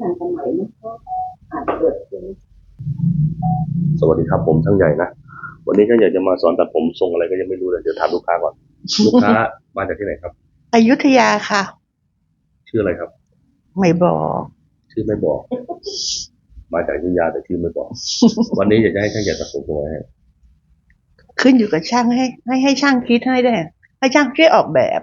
ทันสมัยมันก็อาจเกิดเป็นสวัสดีครับผมช่างใหญ่นะ วันนี้ช่างใหญ่จะมาสอนตัดผมทรงอะไรก็ยังไม่รู้เลยเดี๋ยวถามลูกค้าก่อน ลูกค้ามาจากที่ไหนครับ อยุธยาค่ะ ชื่ออะไรครับ ไม่บอก ชื่อไม่บอก มาจากอยุธยาแต่ชื่อไม่บอก วันนี้อยากจะให้ช่างใหญ่ตัดผมทรงอะไรให้ขึ้นอยู่กับช่างให้ให้ให้ช่างคิดให้ได้ให้ช่างช่วยออกแบบ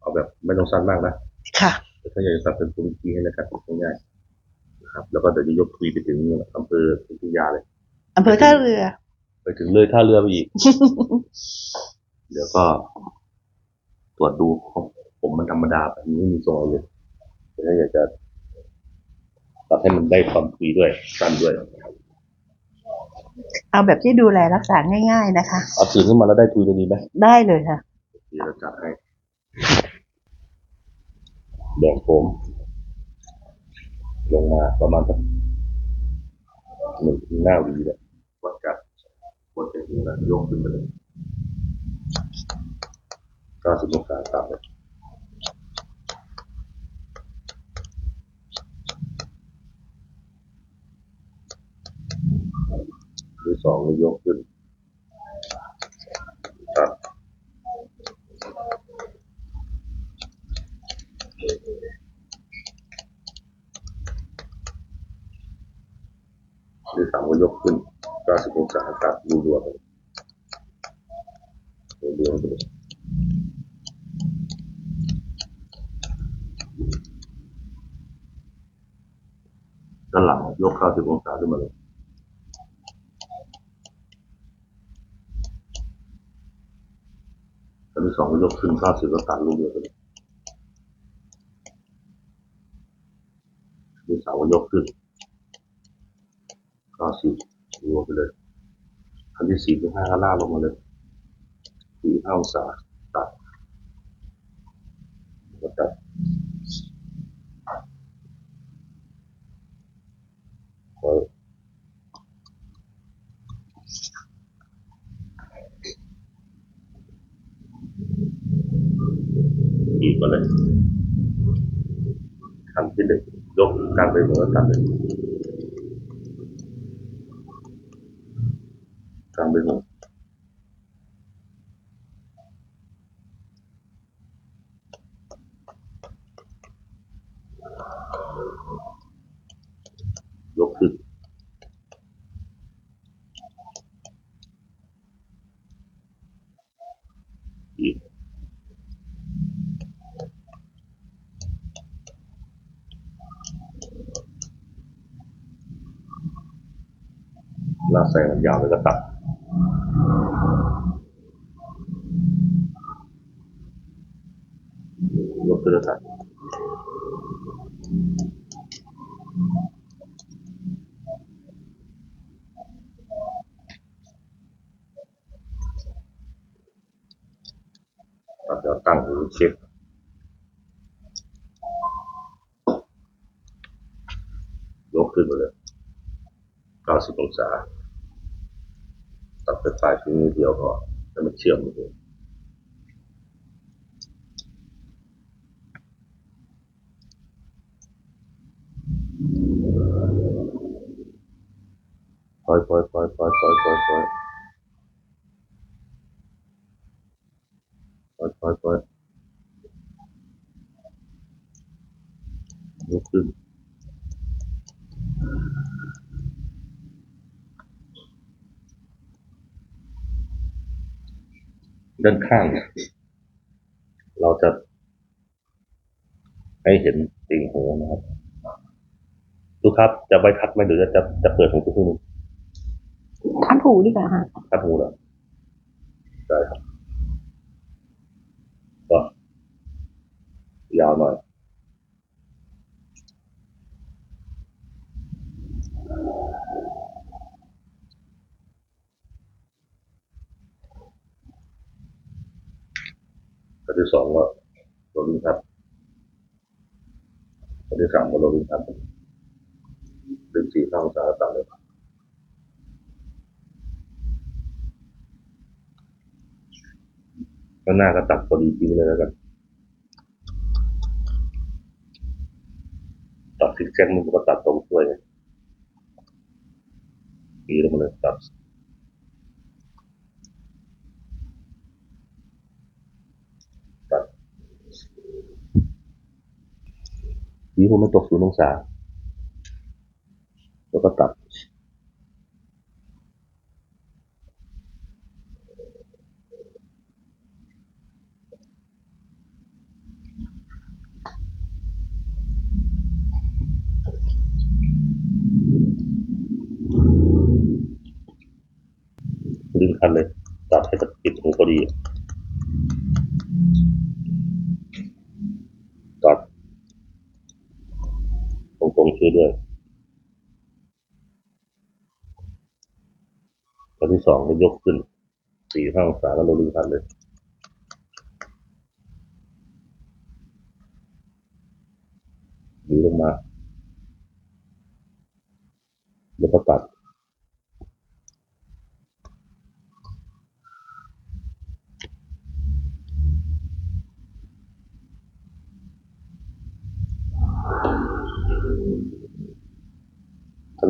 เอาแบบไม่ต้องสั้นมากนะ ค่ะ เดี๋ยวช่างใหญ่จะตัดเป็นภูมิทีให้นะครับง่ายๆนะครับ แล้วก็เดี๋ยวจะยกคุยไปถึงอำเภออยุธยาเลยอำเภอท่าเรือ ไปถึงเลยท่าเรือไปอีก เดี๋ยวก็ตรวจดูของผมมันธรรมดาแบบนี้ไม่มีทรงอะไรเลยแต่ถ้าอยากจะตัดให้มันได้ความคุยด้วยสั้นด้วย เอาแบบที่ดูแลรักษาง่าย ๆ นะคะ เอาสื่อขึ้นมาแล้วได้คุยกันดีไหมได้เลยค่ะเดี๋ยวเราจัดให้ แบ่งผมลงมาประมาณสักหนึ่งหน้าวีเลยวัดจากวัดจากนี้แล้วยกขึ้นไปเลยก้าสิบองศาตามเลยหรือสองก็ยกขึ้นตัด หรือสาก็ยกขึ้นเก้าสิบองศาตัดรัวๆไปรัวๆไปเลยด้านหลังยกเก้าสิบองศาขึ้นมาเลยอันที่สองก็ยกขึ้นเก้าสิบก็ตัดลูกเดียวไปเลยอันที่สามก็ยกขึ้น ก้าสิบรวมไปเลยอันที่สี่ถึงห้าก็ล่าลงมาเลยสี่ห้าองศาตัดก็ตัดไว้อีกมาเลยขั้นที่หนึ่งยกกางไปเหัวตัดเลย กลางไปหัวๆยกขึ้นอีกลากแซงมันยาวเลยก็ตัด นะครับเราตั้งหูเช็คยกขึ้นมาเลย 90 องศา ตัดไฟฟ้าชิ้นนี้เดียวพอแล้วมันเชื่อมกัน เลยปล่อยปล่อยปล่อยปล่อยปล่อยปล่อยปล่อยปล่อยปล่อยล่อยยกขึ้นด้านข้าง เราจะ ให้เห็นติ่งหูนะครับ ดูครับ จะไปคัดไหมหรือจะจะจะเปิดของทุกคน ทัดหูดีกว่าค่ะคัดหูเหรอได้ครับก็ยาวหน่อยอันที่สองก็โรลลิ่งทับอันที่สามก็โรลลิ่งทับดึงสี่ข้างองศาตัดเลย ข้างหน้าก็ตัดพอดีจริงเลยแล้วกันตัดสิแซกมันก็ตัดตรงช่วยเลยปีแล้วมันเลยตัดตัดปีผมไม่ตกศูนย์องศาแล้วก็ตัด ดึงคันเลย ตัดให้กับปิดหูพอดี ตัดตรงๆช่วยด้วยข้อที่สองก็ยกขึ้นสี่ห้าองศาแล้วเราดึงคันเลยดึงลงมา แล้วก็ตัด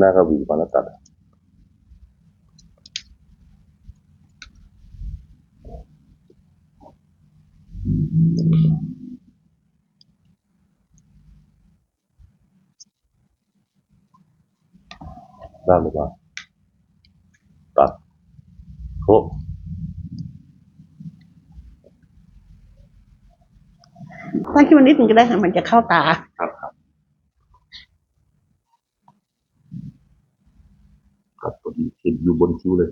หน้าก็หวีมาแล้วตัดด้านลงมาตัดโครบตั้งขึ้นมานิดหนึ่งก็ได้ค่ะมันจะเข้าตา ครับครับตัวนี้เห็น อยู่บนคิ้วเลย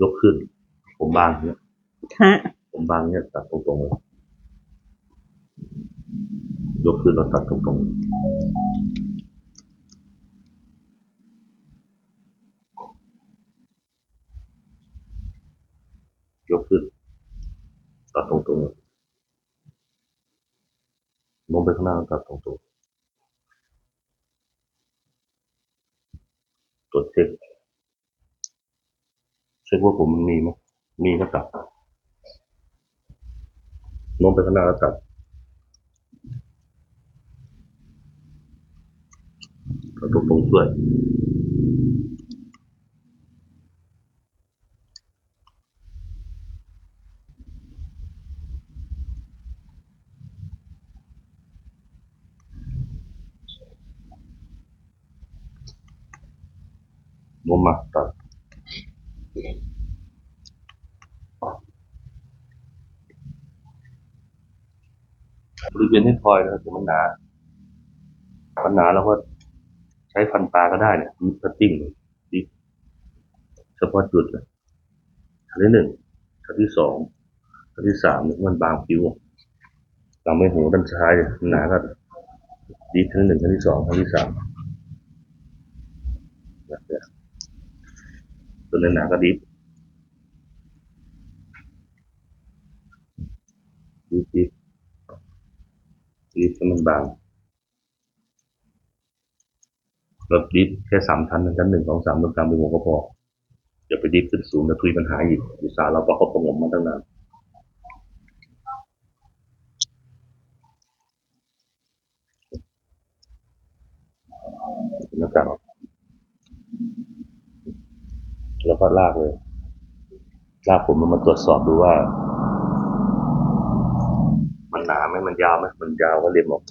ยกขึ้น ผมบางเนี่ยฮะผมบางเนี่ยตัดตรงๆเลยยกขึ้นแล้วตัดตรงๆยกขึ้นตัดตรงๆ เลยลงไปข้างหน้าแล้วตัดตรงๆตรวเช็คเช็คว่าผมมันมีไหมมีก็ตัดน้องไปข้างหน้าแล้วตัดตัดตรงๆช่วย ลงมาตัด บริเวณให้พล อยนะครับแต่มันหนามันหนาแล้วก็ใช้ฟันปลาก็ได้เนี่ยดิฟคัตติ้งดิฟเฉพาะจุดเลยชั้นที่หนึ่งชั้นที่สองชั้นที่สามเนี่ยมันบางผิวลำไม่หูด้านซ้ายเนี่ยมันหนาก็ดิฟชั้นที่หนึ่งชั้นที่สองชั้นที่สามแบบเนี้ยตัวในหนาก็ดิฟดิฟดิ ฟดิฟให้มันบางเราดิฟแค่สามชั้นชั้นหนึ่งสองสามตรงกลางเป็นวงก็พออย่าไปดิฟขึ้นสูงแล้วทุยปัญหาอีกอุตสาห์เราประคบประงมมาตั้งนานน้ากากออกแล้วก็ลากเลยลากผมมันมาตรวจสอบดูว่า มันหนาไหมมันยาวไหมมันยาวก็เรียมออก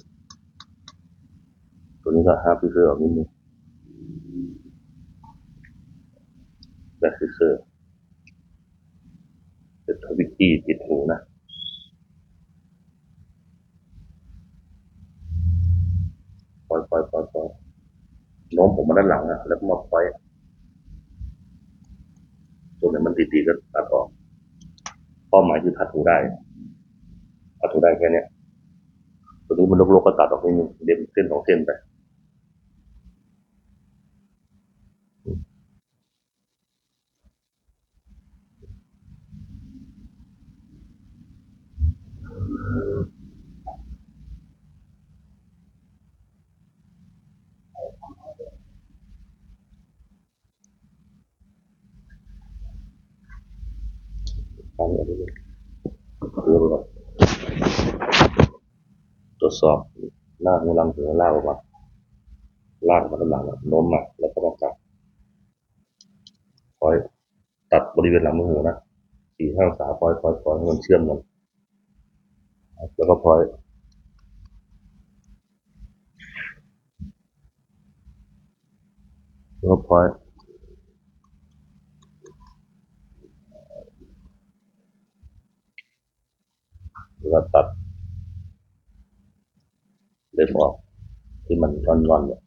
ตัวนี้ก็ห้าฟิเซอร์ออกนิดนึงแบ็คฟิเซอร์เป็นทวิตตี้ติดหูนะปล่อยปล่อยปล่อยปล่อยโน้มผมมาด้านหลังอะแล้วก็มาปล่อยตัวไหนมันตีๆก็ตัดออกเป้าหมายคือทัดหูได้ ถูได้แค่เนี้ยตัวนี้มันลกๆก็ตัดออกนิดนึงเด็มเส้นสองเส้นไปฟังอย่างนี้เรื่อง ปก่อนตรวจสอบหน้าหูหลังถึงลากออกมาลากมาด้านหลังโน้มมาแล้วก็มาจับคอยตัดบริเวณหลังมือหูนะสี่ห้าองศาคอยคอยคอยให้มันเชื่อมกันแล้วก็พอยแล้วก็พอยแล้วก็ตัด เล็บออก ที่มันงอนๆเนี่ย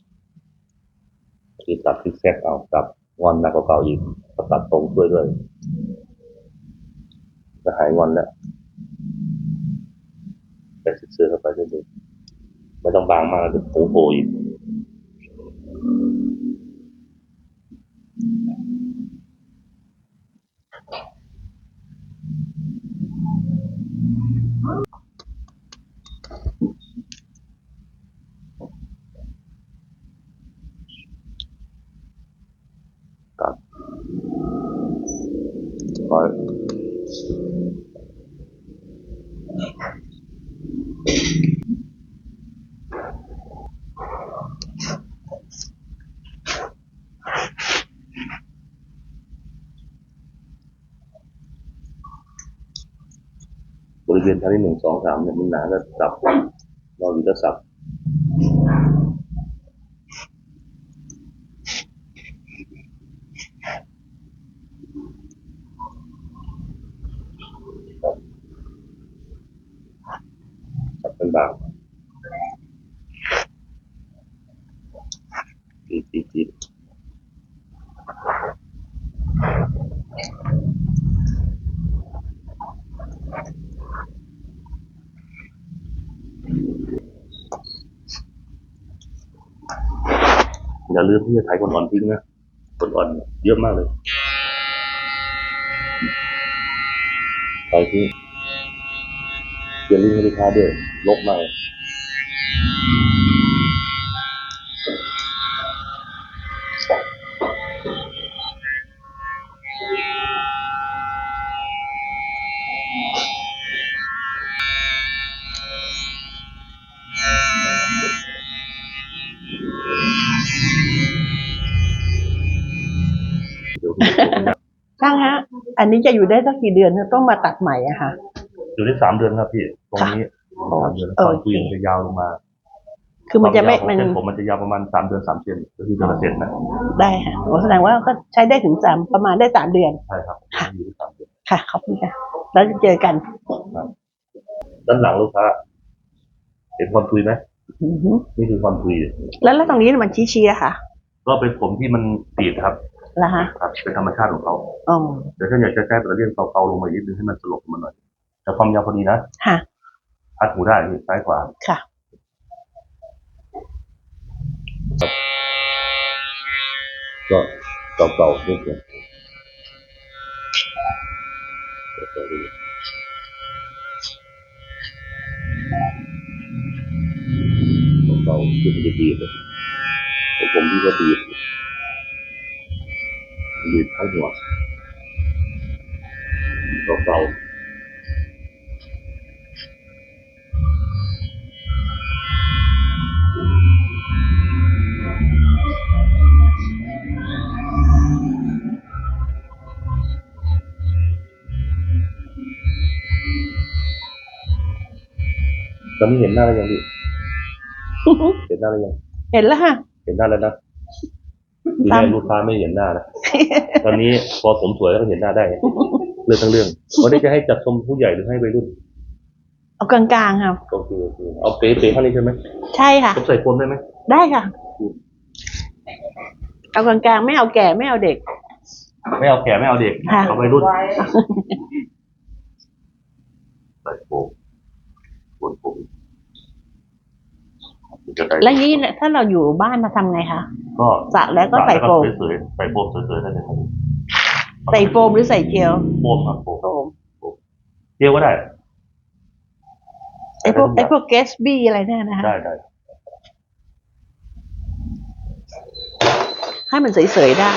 ที่ตัดที่แทรกเอากลับงอนหนักกว่าเก่าอีกก็ตัดตรงด้วยด้วยจะหายงอนแล้วแต่ซื้อเข้าไปเรื่อยๆไม่ต้องบางมากเดี๋ยวโผล่โผล่อีกตัดคอย บริเวณชั้นที่หนึ่งสองสามเนี่ยมันหนาก็สับเราอยู่ก็สับสับเป็นบางจีจีจี อย่าลืมที่จะถ่ายคนอ่อนทิ้งนะคนอ่อนเยอะมากเลยถ่ายทิ้งอย่าลืมให้ลูกค้าด้วยลบมา อันนี้จะอยู่ได้สักกี่เดือนเนี่ยต้องมาตัดใหม่อะค่ะ อยู่ได้สามเดือนครับพี่ ตรงนี้สามเดือนโอเคตอนคุยมันจะยาวลงมา คือมันจะไม่ความันยาวของเส้นผมมันจะยาวประมาณสามเดือนสามเซนก็คือเดือนละเซนนะ ได้ค่ะโอ้แสดงว่าก็ใช้ได้ถึงสามประมาณได้สามเดือน ใช่ครับอยู่ได้สามเดือน ค่ะ ขอบคุณค่ะ แล้วจะเจอกัน ด้านหลังลูกค้า เห็นความทุยไหมอือหือนี่คือความทุย แล้วแล้วตรงนี้มันชี้ๆอะค่ะ ก็เป็นผมที่มันตีดครับ แล้วฮะครับเป็นธรรมชาติของเขาอ๋อเดี๋ยวถ้าอยากจะแก้ตัวเรื่องเกาๆลงมาอีกนิดนึงให้มันสลบลงมาหน่อยแต่ความยาวพอดีนะค่ะพัดหูได้นี่ซ้ายขวาค่ะก็เก่าๆนิดนึงเก่าๆนิดนึงเก่าๆคือมันจะดีเลยผมผมที่ก็ดี ดดีดทั้งหัวเก่าๆตอนนี้เห็นหน้าแล้วยังดิเห็นหน้าแล้วยัง เห็นแล้วค่ะ เห็นหน้าแล้วนะทีตามแรกลูกค้าไม่เห็นหน้านะ ตอนนี้พอผมสวยแล้วก็เห็นหน้าได้เรื่องทั้งเรื่องวันนี้จะให้จัดชมผู้ใหญ่หรือให้วัยรุ่นเอากลางๆค่ะโอเคโอเคเอาเป๊ะเป๊ะข้างนี้ใช่ไหมใช่ค่ะผมใส่โฟมได้ไหมได้ค่ะ เอากลางๆไม่เอาแก่ไม่เอาเด็ก ไม่เอาแก่ไม่เอาเด็กค่ะเอาวัยรุ่นไว้ใส่โฟมบนผม จะได้แล้วนี้เนี่ยถ้าเราอยู่บ้านมาทำไงคะก็สระแล้วก็ใส่โฟมสวยๆใส่โฟมสวยๆได้เลยครับใส่โฟมหรือใส่เจลโฟมครับโฟมโฟมเจียวก็ได้ไอพวกไอพวกแกสบี้อะไรเนี่ยนะคะได้ได้ให้มันเสยๆได้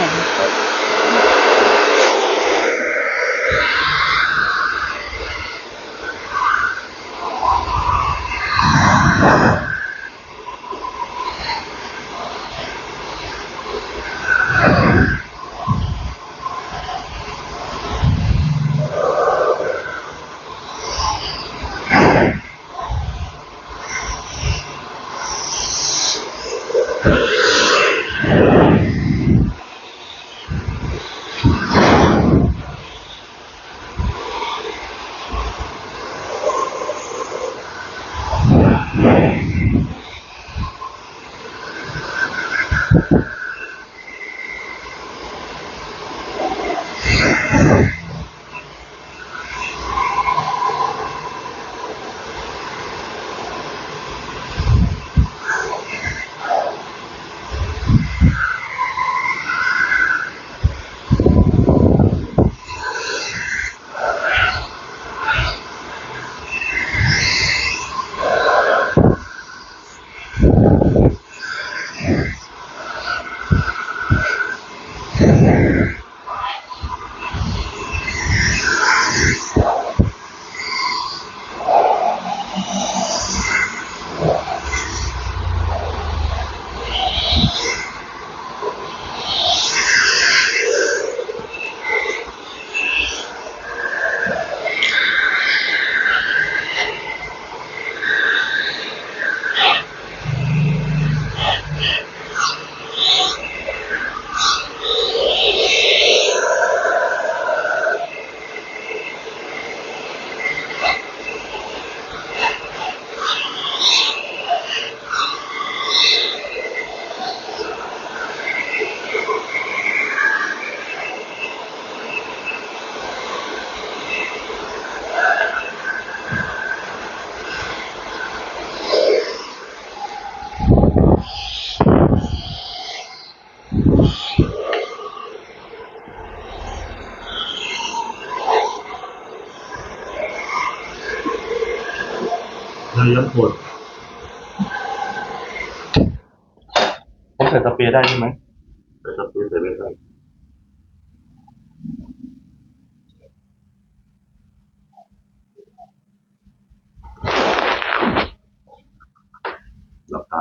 ลี้ยงคนผมใส่สเปรย์ได้ใช่ไหมใส่สเปรย์ใส่ไม่ได้หลับตา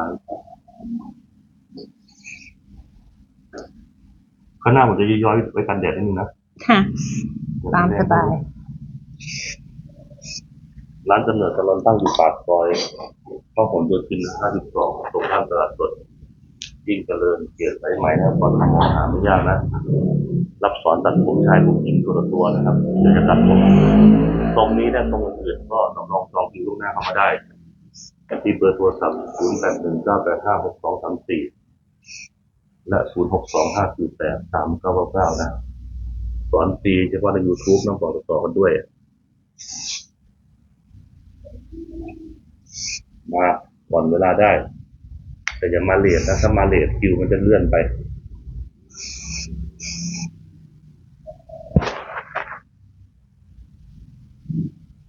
ข้างหน้าผมจะย้อยๆไว้กันแดดนิดนึงนะ ค่ะ ตามสบาย ร้านกำเนิดตะลอนตั้งอยู่ปากซอยข้าวหนโยธิน 52 ตรงข้ามตลาดสดยิ่งเจริญเกียรติสายไหมนะครับก่อนหาไม่ยากนะ รับสอนตัดผมชายผมหญิงตัวละตัวนะครับเดี๋ยวจะตัดผมตรงนี้และตรงอื่นก็ลองลองจองคิวล่วงหน้าเข้ามาได้ที่เบอร์โทรศัพท์ 0 8 1 9 8 5 6 2 3 4 และ 0 6 2 5 4 8 3 9 9 9 นะ สอนฟรีเฉพาะใน YouTube น้องบอกต่อกันด้วย มาก่อนเวลาได้ แต่อย่ามาเลทนะถ้ามาเลทคิวมันจะเลื่อนไป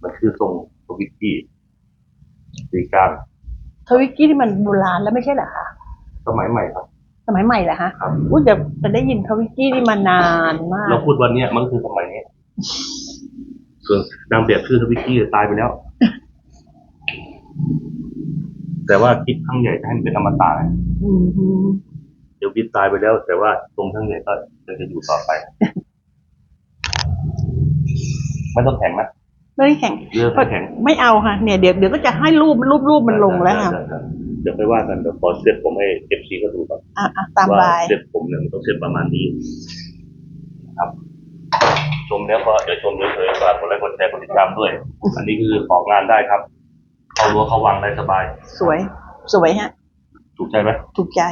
มันคือทรงสวิกกี้สีกลางทวิกกี้ที่มันโบราณแล้วไม่ใช่เหรอคะสมัยใหม่ครับ สมัยใหม่เหรอฮะครับอุ้ยจะจะได้ยินทวิกกี้นี่มานานมากเราพูดวันเนี้ยมันคือสมัยนี้ส่วนนางแบบชื่อสวิกกี้ตายไปแล้ว แต่ว่าคิดทั้งใหญ่จะให้มันเป็นอมตะนะอืมฮึเดี๋ยววิทย์ตายไปแล้ว แต่ว่าตรงทั้งใหญ่ก็ยังจะอยู่ต่อไปไม่ต้องแข็งนะไม่ได้แข่งเลือกไม่แข็งไม่เอาค่ะเนี่ยเดี๋ยวเดี๋ยวก็จะให้รูปรูปรูปมันลงแล้วค่ะได้ได้ได้เดี๋ยวไปว่ากันเดี๋ยวขอเซตผมให้เอฟซีก็ดูก่อนอะอะตามว่าบายเซตผมเนี่ยมันต้องเซตประมาณนี้นะครับชมแล้วก็เดี๋ยวชมเฉยๆฝากกดไลค์กดแชร์กดติดตามด้วย อันนี้คือออกงานได้ครับ เข้ารั้วเข้าวังได้สบาย สวย สวยฮะ ถูกใจไหมถูกใจ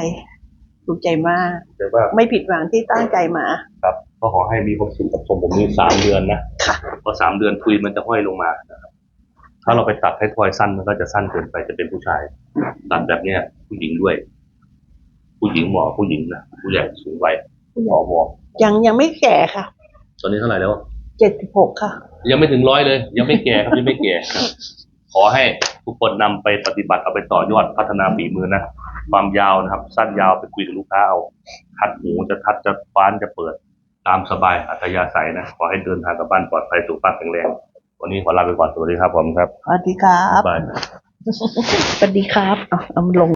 ถูกใจมากแต่ว่าไม่ผิดหวังที่ตั้งใจมา ครับ ก็ขอให้มีความสุขกับชมผมนี่สามเดือนนะค่ะพอสามเดือนคุยมันจะห้อยลงมานะครับ ถ้าเราไปตัดให้ทอยสั้นมันก็จะสั้นเกินไปจะเป็นผู้ชาย ตัดแบบเนี้ยผู้หญิงด้วย ผู้หญิงหมอผู้หญิงนะผู้ใหญ่สูงวัยหมอหมอยังยังไม่แก่ค่ะ ตอนนี้เท่าไหร่แล้ว เจ็ดสิบหกค่ะ ยังไม่ถึงร้อยเลย ยังไม่แก่ครับยังไม่แก่ครับ ขอให้ทุกคนนำไปปฏิบัติเอาไปต่อยอดพัฒนาฝีมือนะความยาวนะครับ สั้นยาวไปคุยกับลูกค้าเอาทัดหูจะทัดจะฟ้านจะเปิดตามสบายอัธยาศัยนะ ขอให้เดินทางกลับบ้านปลอดภัยสุขภาพแข็งแรง วันนี้ขอลาไปก่อนสวัสดีครับผมครับสวัสดีครับบ๊ายบายสวัสดีครับเอาเอามาลง